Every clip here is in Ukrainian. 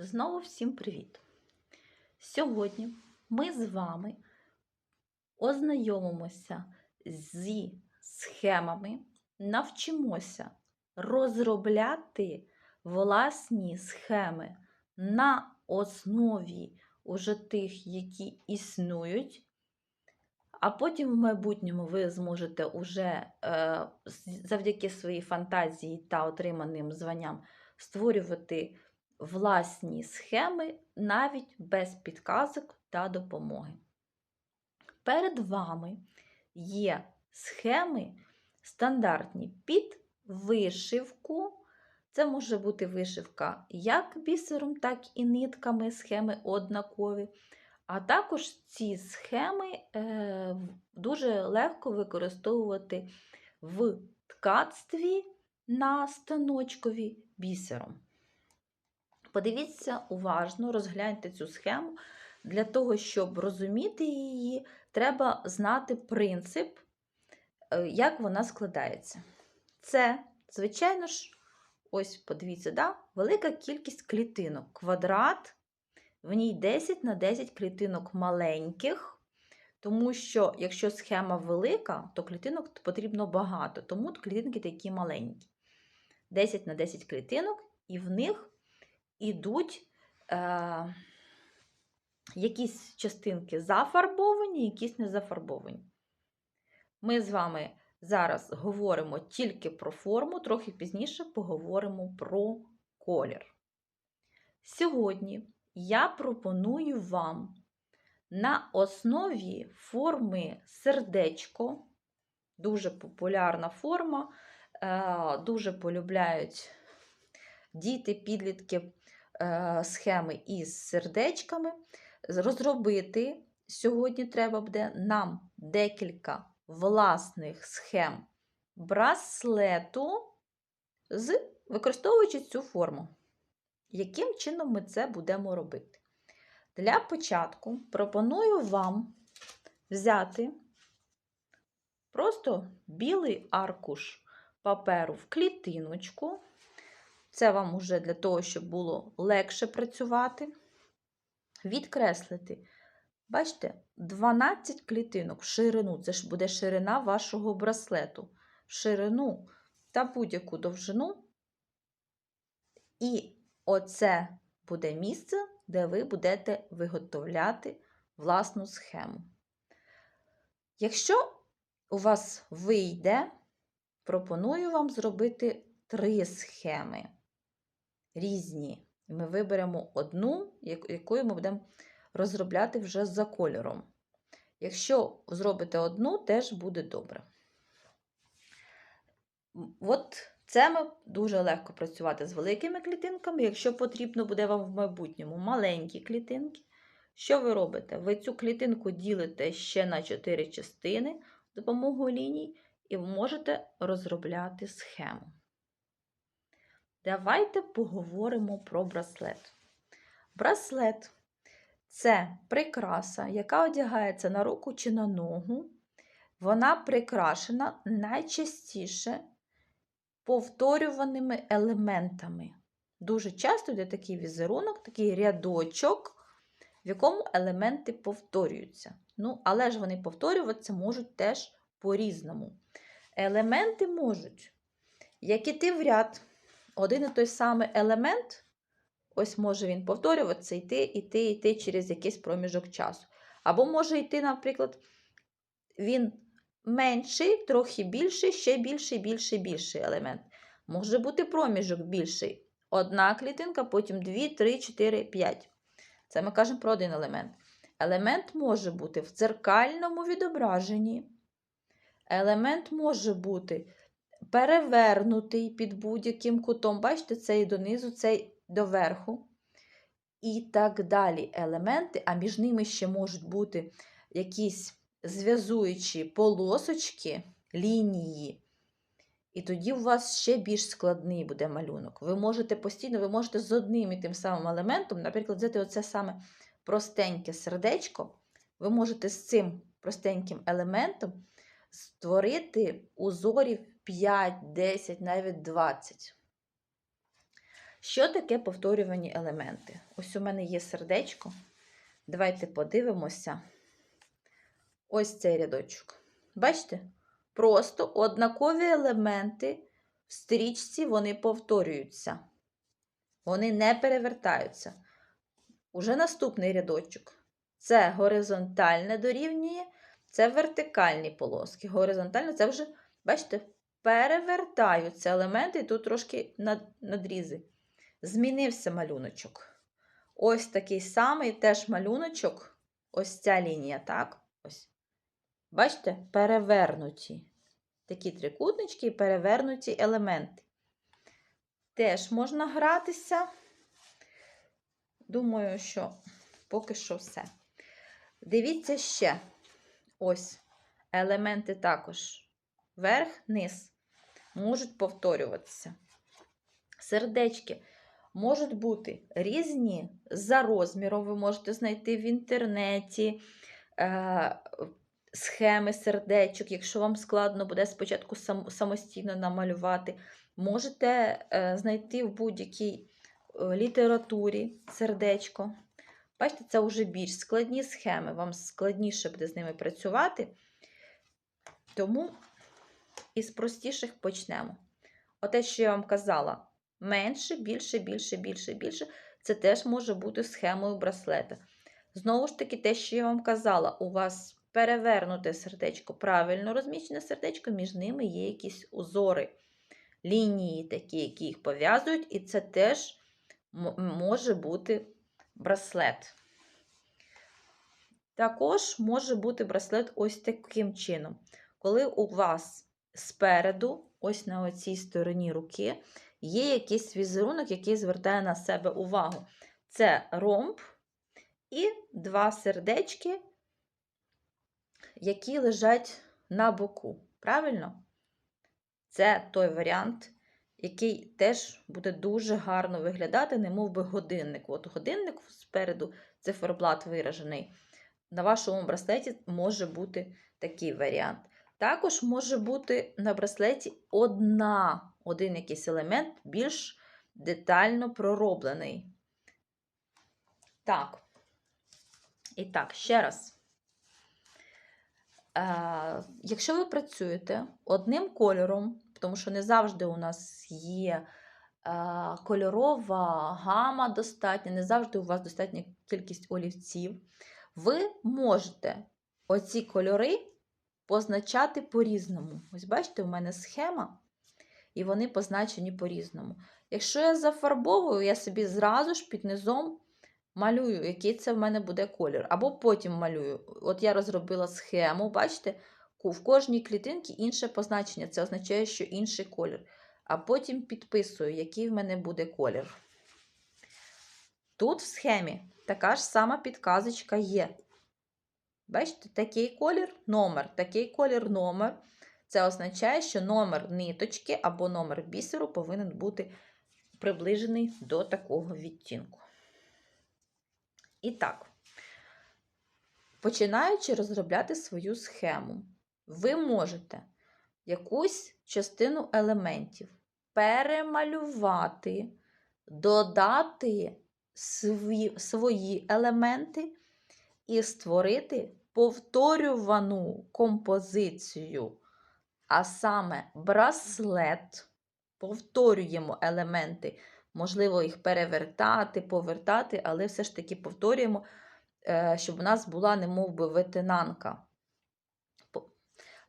Знову всім привіт! Сьогодні ми з вами ознайомимося зі схемами, навчимося розробляти власні схеми на основі уже тих, які існують. А потім в майбутньому ви зможете уже е, завдяки своїй фантазії та отриманим званням створювати власні схеми навіть без підказок та допомоги. Перед вами є схеми стандартні під вишивку. Це може бути вишивка як бісером, так і нитками, схеми однакові. А також ці схеми е, дуже легко використовувати в ткацтві на станочкові бісером. Подивіться уважно, розгляньте цю схему. Для того, щоб розуміти її, треба знати принцип, е, як вона складається. Це, звичайно ж, ось подивіться, да? велика кількість клітинок. Квадрат, в ній 10 на 10 клітинок маленьких, тому що якщо схема велика, то клітинок потрібно багато, тому клітинки такі маленькі. 10 на 10 клітинок, і в них ідуть е, якісь частинки зафарбовані, якісь не зафарбовані. Ми з вами зараз говоримо тільки про форму, трохи пізніше поговоримо про колір. Сьогодні я пропоную вам на основі форми сердечко, дуже популярна форма, е, дуже полюбляють діти, підлітки схеми із сердечками. Розробити сьогодні треба буде нам декілька власних схем браслету, з, використовуючи цю форму. Яким чином ми це будемо робити? Для початку пропоную вам взяти просто білий аркуш паперу в клітиночку. Це вам уже для того, щоб було легше працювати. Відкреслити, бачите, 12 клітинок в ширину. Це ж буде ширина вашого браслету. В ширину та будь-яку довжину. І оце буде місце, де ви будете виготовляти власну схему. Якщо у вас вийде, пропоную вам зробити три схеми різні. Ми виберемо одну, як- якою ми будемо розробляти вже за кольором. Якщо зробите одну, теж буде добре. От це ми дуже легко працювати з великими клітинками. Якщо потрібно буде вам в майбутньому маленькі клітинки, що ви робите? Ви цю клітинку ділите ще на 4 частини допомогою ліній і можете розробляти схему. Давайте поговоримо про браслет. Браслет це прикраса, яка одягається на руку чи на ногу. Вона прикрашена найчастіше повторюваними елементами. Дуже часто йде такий візерунок, такий рядочок, в якому елементи повторюються. Ну, але ж вони повторюватися можуть теж по-різному. Елементи можуть, як іти в ряд, один і той самий елемент, ось може він повторюватися, йти, йти, йти через якийсь проміжок часу. Або може йти, наприклад, він менший, трохи більший, ще більший, більший, більший елемент. Може бути проміжок більший. Одна клітинка, потім 2, 3, 4, 5. Це ми кажемо про один елемент. Елемент може бути в дзеркальному відображенні. Елемент може бути перевернутий під будь-яким кутом. Бачите, цей донизу, цей доверху. І так далі елементи, а між ними ще можуть бути якісь зв'язуючі полосочки, лінії. І тоді у вас ще більш складний буде малюнок. Ви можете постійно, ви можете з одним і тим самим елементом, наприклад, взяти оце саме простеньке сердечко, ви можете з цим простеньким елементом створити узорів 5, 10, навіть 20. Що таке повторювані елементи? Ось у мене є сердечко. Давайте подивимося. Ось цей рядочок. Бачите? Просто однакові елементи в стрічці вони повторюються. Вони не перевертаються. Уже наступний рядочок. Це горизонтальне дорівнює, це вертикальні полоски. Горизонтально це вже, бачите, перевертаються елементи, тут трошки надрізи. Змінився малюночок. Ось такий самий теж малюночок. Ось ця лінія, так? Ось. Бачите, перевернуті. Такі трикутнички і перевернуті елементи. Теж можна гратися. Думаю, що поки що все. Дивіться ще. Ось елементи також. Верх, низ можуть повторюватися. Сердечки можуть бути різні за розміром. Ви можете знайти в інтернеті е, схеми сердечок, якщо вам складно буде спочатку сам, самостійно намалювати. Можете е, знайти в будь-якій е, літературі сердечко. Бачите, це вже більш складні схеми, вам складніше буде з ними працювати. Тому із простіших почнемо. Оте, що я вам казала, менше, більше, більше, більше, більше. Це теж може бути схемою браслета. Знову ж таки, те, що я вам казала, у вас перевернуте сердечко, правильно розміщене сердечко, між ними є якісь узори, лінії, такі, які їх пов'язують, і це теж може бути браслет. Також може бути браслет ось таким чином. Коли у вас спереду, ось на оцій стороні руки, є якийсь візерунок, який звертає на себе увагу. Це ромб і два сердечки, які лежать на боку. Правильно? Це той варіант, який теж буде дуже гарно виглядати, немов би годинник. От годинник спереду, циферблат виражений. На вашому браслеті може бути такий варіант. Також може бути на браслеті одна, один якийсь елемент більш детально пророблений. Так. І так, ще раз. Е, якщо ви працюєте одним кольором, тому що не завжди у нас є е, кольорова гама достатня, не завжди у вас достатня кількість олівців, ви можете оці кольори позначати по-різному. Ось бачите, у мене схема, і вони позначені по-різному. Якщо я зафарбовую, я собі зразу ж під низом малюю, який це в мене буде колір. Або потім малюю. От я розробила схему, бачите, в кожній клітинці інше позначення. Це означає, що інший колір. А потім підписую, який в мене буде колір. Тут в схемі така ж сама підказочка є. Бачите, такий колір номер, такий колір номер. Це означає, що номер ниточки або номер бісеру повинен бути приближений до такого відтінку. І так, починаючи розробляти свою схему, ви можете якусь частину елементів перемалювати, додати свої, елементи і створити повторювану композицію, а саме браслет. Повторюємо елементи. Можливо, їх перевертати, повертати, але все ж таки повторюємо, е, щоб у нас була немов би ветенанка.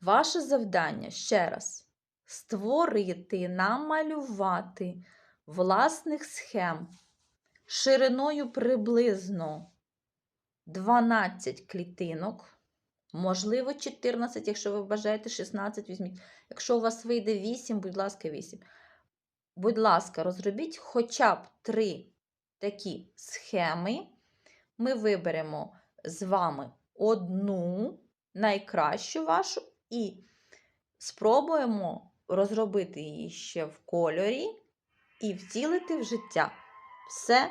Ваше завдання ще раз створити, намалювати власних схем шириною приблизно 12 клітинок, можливо, 14, якщо ви бажаєте 16, візьміть. Якщо у вас вийде 8, будь ласка, 8. Будь ласка, розробіть хоча б 3 такі схеми. Ми виберемо з вами одну найкращу вашу і спробуємо розробити її ще в кольорі і втілити в життя. Все,